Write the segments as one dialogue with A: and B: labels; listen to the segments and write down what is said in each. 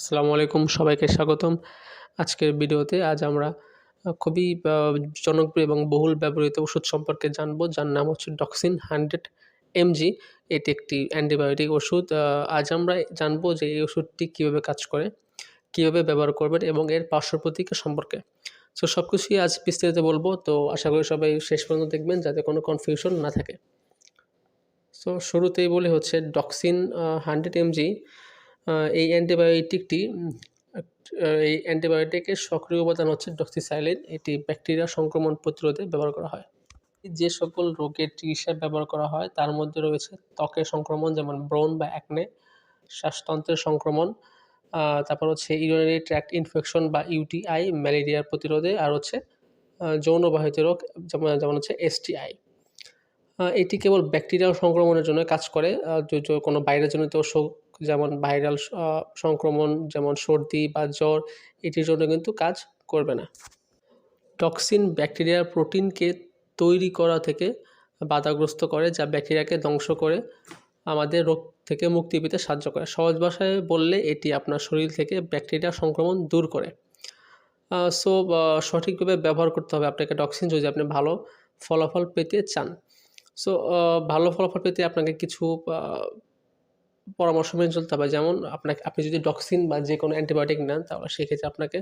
A: আসসালামু আলাইকুম, সবাইকে স্বাগতম। আজকের ভিডিওতে আজ আমরা খুবই জনপ্রিয় এবং বহুল ব্যবহৃত ওষুধ সম্পর্কে জানব, যার নাম হচ্ছে ডক্সিন হান্ড্রেড এমজি এটি একটি অ্যান্টিবায়োটিক ওষুধ। আজ আমরা জানব যে এই ওষুধটি কীভাবে কাজ করে, কীভাবে ব্যবহার করবেন এবং এর পার্শ্ব প্রতিক্রিয়া সম্পর্কে। সো সব কিছুই আজ বিস্তারিত বলব। তো আশা করি সবাই শেষ পর্যন্ত দেখবেন, যাতে কোনো কনফিউশন না থাকে। সো শুরুতেই বলে হচ্ছে ডক্সিন হান্ড্রেড এমজি এই অ্যান্টিবায়োটিকটি এই অ্যান্টিবায়োটিকের সক্রিয় উপাদান হচ্ছে ডক্সিসাইলিন। এটি ব্যাকটেরিয়া সংক্রমণ প্রতিরোধে ব্যবহার করা হয়। যে সকল রোগের চিকিৎসায় ব্যবহার করা হয়, তার মধ্যে রয়েছে ত্বকের সংক্রমণ, যেমন ব্রণ বা অ্যাকনে শ্বাসতন্ত্রের সংক্রমণ তারপর হচ্ছে ইউরিনারি ট্র্যাক্ট ইনফেকশন বা ইউটিআই ম্যালেরিয়ার প্রতিরোধে, আর হচ্ছে যৌনবাহিত রোগ, যেমন যেমন হচ্ছে এসটিআই এটি কেবল ব্যাকটেরিয়াল সংক্রমণের জন্য কাজ করে কোনো ভাইরাসজনিত অসুখ যেমন ভাইরাল সংক্রমণ, যেমন সর্দি বা জ্বর, এটির জন্য কিন্তু কাজ করবে না। টক্সিন ব্যাকটেরিয়ার প্রোটিনকে তৈরি করা থেকে বাধাগ্রস্ত করে, যা ব্যাকটেরিয়াকে ধ্বংস করে আমাদের রোগ থেকে মুক্তি পেতে সাহায্য করে। সহজ ভাষায় বললে, এটি আপনার শরীর থেকে ব্যাকটেরিয়া সংক্রমণ দূর করে। সো সঠিকভাবে ব্যবহার করতে হবে আপনাকে টক্সিন যদি আপনি ভালো ফলাফল পেতে চান। সো ভালো ফলাফল পেতে আপনাকে কিছু পরামর্শ মেনে চলতে হবে। যেমন আপনাকে, আপনি যদি ডক্সিন বা যে কোনো অ্যান্টিবায়োটিক নেন, তাহলে সেক্ষেত্রে আপনাকে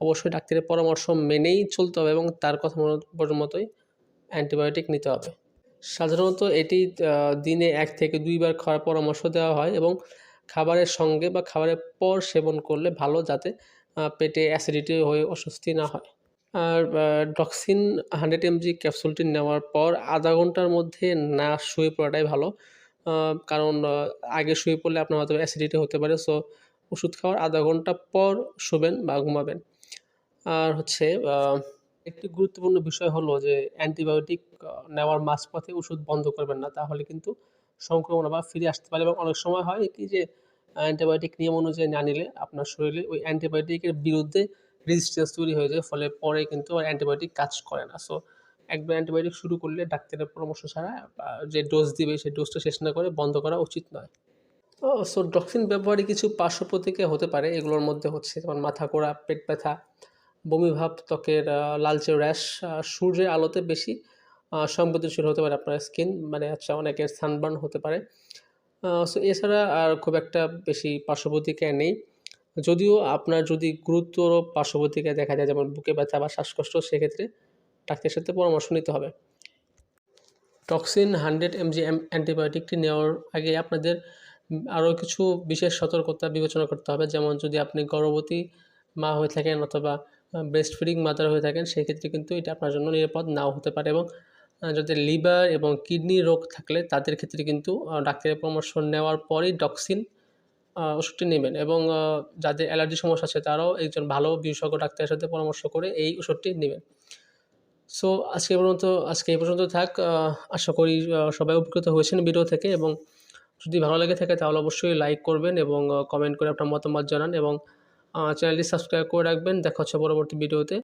A: অবশ্যই ডাক্তারের পরামর্শ মেনেই চলতে হবে এবং তার কথা মতো- মতোই অ্যান্টিবায়োটিক নিতে হবে। সাধারণত এটি দিনে এক থেকে দুইবার খাওয়ার পরামর্শ দেওয়া হয় এবং খাবারের সঙ্গে বা খাবারের পর সেবন করলে ভালো যাতে পেটে অ্যাসিডিটি হয়ে অস্বস্তি না হয়। আর ডক্সিন হান্ড্রেড এমজি ক্যাপসুলটি নেওয়ার পর আধা ঘণ্টার মধ্যে না শুয়ে পড়াটাই ভালো। কারণ আগে শুয়ে পড়লে আপনার হয়তো অ্যাসিডিটি হতে পারে সো ওষুধ খাওয়ার আধা ঘণ্টা পর শোবেন বা ঘুমাবেন। আর হচ্ছে একটি গুরুত্বপূর্ণ বিষয় হলো যে অ্যান্টিবায়োটিক নেওয়ার মাঝপথে ওষুধ বন্ধ করবেন না, তাহলে কিন্তু সংক্রমণ আবার ফিরে আসতে পারে এবং অনেক সময় হয় কি যে অ্যান্টিবায়োটিক নিয়ম অনুযায়ী না নিলে আপনার শরীরে ওই অ্যান্টিবায়োটিকের বিরুদ্ধে রেজিস্ট্যান্স তৈরি হয়ে যায়, ফলে পরে কিন্তু অ্যান্টিবায়োটিক কাজ করে না। সো একবার অ্যান্টিবায়োটিক শুরু করলে ডাক্তারের পরামর্শ ছাড়া যে ডোজ দিবে সেই ডোজটা শেষ না করে বন্ধ করা উচিত নয়। সো ডক্সিন ব্যবহারে কিছু পার্শ্ব প্রতিক্রিয়া হতে পারে, এগুলোর মধ্যে হচ্ছে যেমন মাথা ঘোরা, পেট ব্যথা বমিভাব ত্বকের লালচে র্যাশ সূর্যের আলোতে বেশি সংবেদনশীল হতে পারে আপনার স্কিন মানে হচ্ছে অনেকের সানবার্ন হতে পারে। সো এছাড়া আর খুব একটা বেশি পার্শ্ব নেই। যদিও আপনার যদি গুরুতর পার্শ্ব দেখা যায়, যেমন বুকে ব্যথা বা শ্বাসকষ্ট, সেক্ষেত্রে ডাক্তারের সাথে পরামর্শ নিতে হবে। টক্সিন হান্ড্রেড এমজি অ্যান্টিবায়োটিকটি নেওয়ার আগে আপনাদের আরও কিছু বিশেষ সতর্কতা বিবেচনা করতে হবে। যেমন যদি আপনি গর্ভবতী মা হয়ে থাকেন অথবা ব্রেস্ট ফিডিং মাদার হয়ে থাকেন সেই ক্ষেত্রে কিন্তু এটা আপনার জন্য নিরাপদ নাও হতে পারে এবং যাদের লিভার এবং কিডনি রোগ থাকলে তাদের ক্ষেত্রে কিন্তু ডাক্তারের পরামর্শ নেওয়ার পরই ডক্সিন ওষুধটি নেবেন এবং যাদের অ্যালার্জি সমস্যা আছে তারাও একজন ভালো বিশেষজ্ঞ ডাক্তারের সাথে পরামর্শ করে এই ওষুধটি নেবেন। সো আজকে পর্যন্ত, আজকে এই পর্যন্ত থাক। আশা করি সবাই উপকৃত হয়েছেন ভিডিও থেকে এবং যদি ভালো লেগে থাকে তাহলে অবশ্যই লাইক করবেন এবং কমেন্ট করে আপনার মতামত জানান এবং চ্যানেলটি সাবস্ক্রাইব করে রাখবেন। দেখা হচ্ছে পরবর্তী ভিডিওতে।